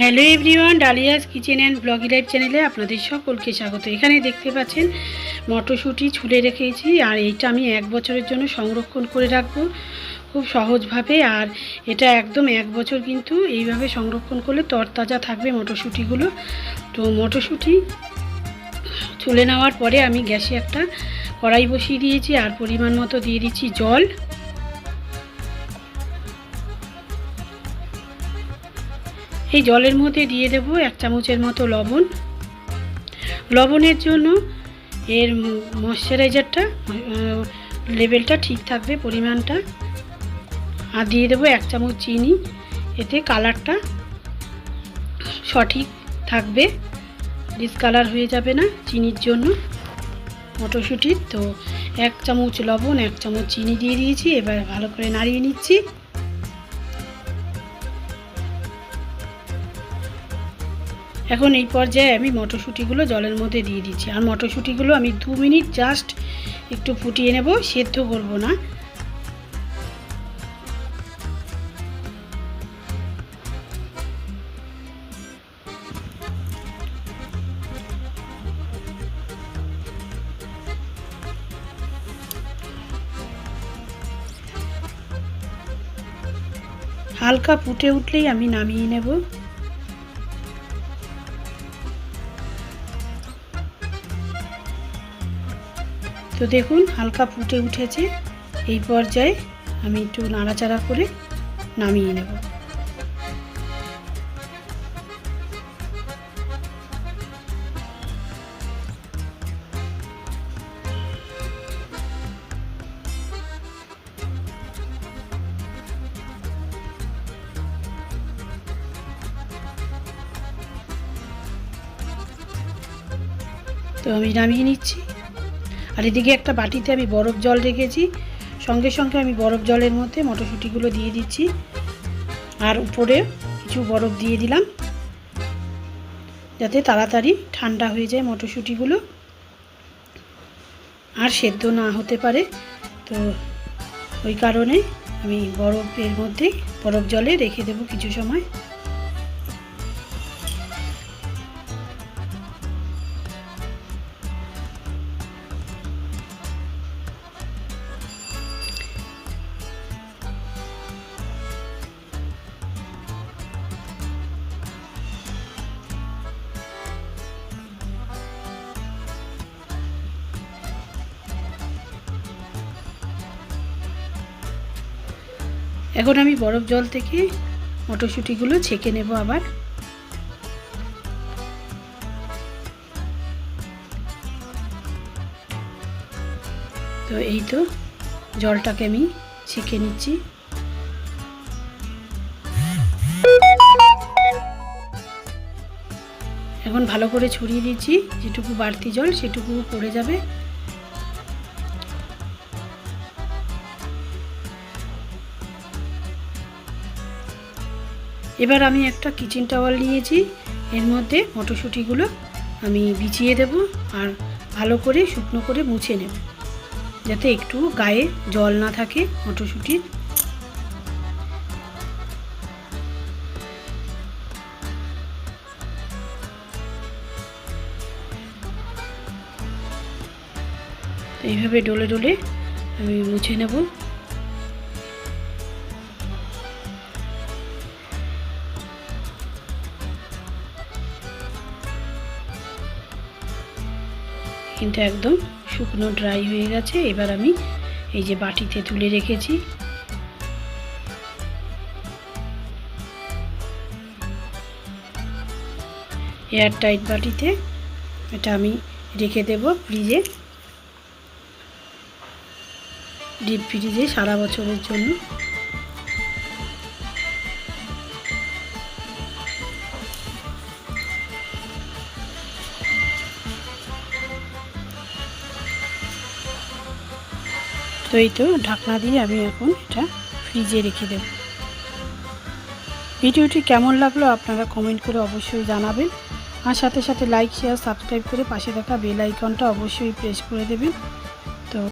Hello everyone, Dalia's kitchen and ব্লগি live চ্যানেলে আপনাদের সকলকে স্বাগত। এখানে দেখতে পাচ্ছেন, মটরশুঁটি ছুলে রেখেছি আর এইটা আমি এক বছরের জন্য সংরক্ষণ করে রাখব খুব সহজভাবে। আর এটা একদম এক বছর কিন্তু এইভাবে সংরক্ষণ করলে তরতাজা থাকবে মটরশুঁটিগুলো। তো মটরশুঁটি ছুলে নেওয়ার পরে আমি গ্যাসে একটা কড়াই বসিয়ে দিয়েছি আর পরিমাণ মতো দিয়ে দিচ্ছি জল। এই জলের মধ্যে দিয়ে দেব এক চামচের মতো লবণ। লবণের জন্য এর ময়শ্চারাইজারটা লেভেলটা ঠিক থাকবে পরিমাণটা। আর দিয়ে দেবো এক চামচ চিনি, এতে কালারটা সঠিক থাকবে ডিসকালার হয়ে যাবে না চিনির জন্য। মটরশুঁটির তো এক চামচ লবণ, এক চামচ চিনি দিয়ে দিয়েছি, এবার ভালো করে নাড়িয়ে নিচ্ছি। এখন এই পর্যায়ে আমি মটরশুঁটিগুলো জলের মধ্যে দিয়ে দিচ্ছি। আর মটরশুঁটিগুলো আমি দু মিনিট জাস্ট একটু ফুটিয়ে নেব, সেদ্ধ করব না। হালকা ফুটে উঠলেই আমি নামিয়ে নেব। তো দেখুন, হালকা ফুটে উঠেছে। এই পর্যায়ে আমি একটু নাড়াচাড়া করে নামিয়ে নেব। তো আমি নামিয়ে নিচ্ছি। আর এদিকে একটা বাটিতে আমি বরফ জল রেখেছি। সঙ্গে সঙ্গে আমি বরফ জলের মধ্যে মটরশুঁটিগুলো দিয়ে দিচ্ছি। আর উপরে কিছু বরফ দিয়ে দিলাম। যাতে তাড়াতাড়ি ঠান্ডা হয়ে যায় মটরশুঁটিগুলো। আর সেদ্ধ না হতে পারে, তো ওই কারণে আমি বরফের মধ্যে বরফ জলে রেখে দেবো কিছু সময়। এখন আমি বরফ জল থেকে মটরশুঁটিগুলো ছেঁকে নেব আবার। তো এই তো জলটাকে আমি ছেঁকে নিচ্ছি। এখন ভালো করে ছড়িয়ে দিচ্ছি, যেটুকু বাড়তি জল সেটুকু পড়ে যাবে। এবার আমি একটা কিচেন টাওয়াল নিয়েছি। এর মধ্যে মটরশুঁটিগুলো আমি বিছিয়ে দেব আর ভালো করে শুকনো করে মুছে নেব। যাতে একটু গায়ে জল না থাকে মটরশুঁটির। এইভাবে ডলে ডলে আমি মুছে নেব। কিন্তু একদম শুকনো ড্রাই হয়ে গেছে। এবার আমি এই যে বাটিতে তুলে রেখেছি। এয়ার টাইট বাটিতে এটা আমি রেখে দেব ফ্রিজে ডিপ ফ্রিজে সারা বছরের জন্য। তো এই তো ঢাকনা দিয়ে আমি এখন এটা ফ্রিজে রেখে দেব। ভিডিওটি কেমন লাগল আপনারা কমেন্ট করে অবশ্যই জানাবেন। আর সাথে সাথে লাইক শেয়ার সাবস্ক্রাইব করে পাশে থাকা বেল আইকনটা অবশ্যই প্রেস করে দেবেন।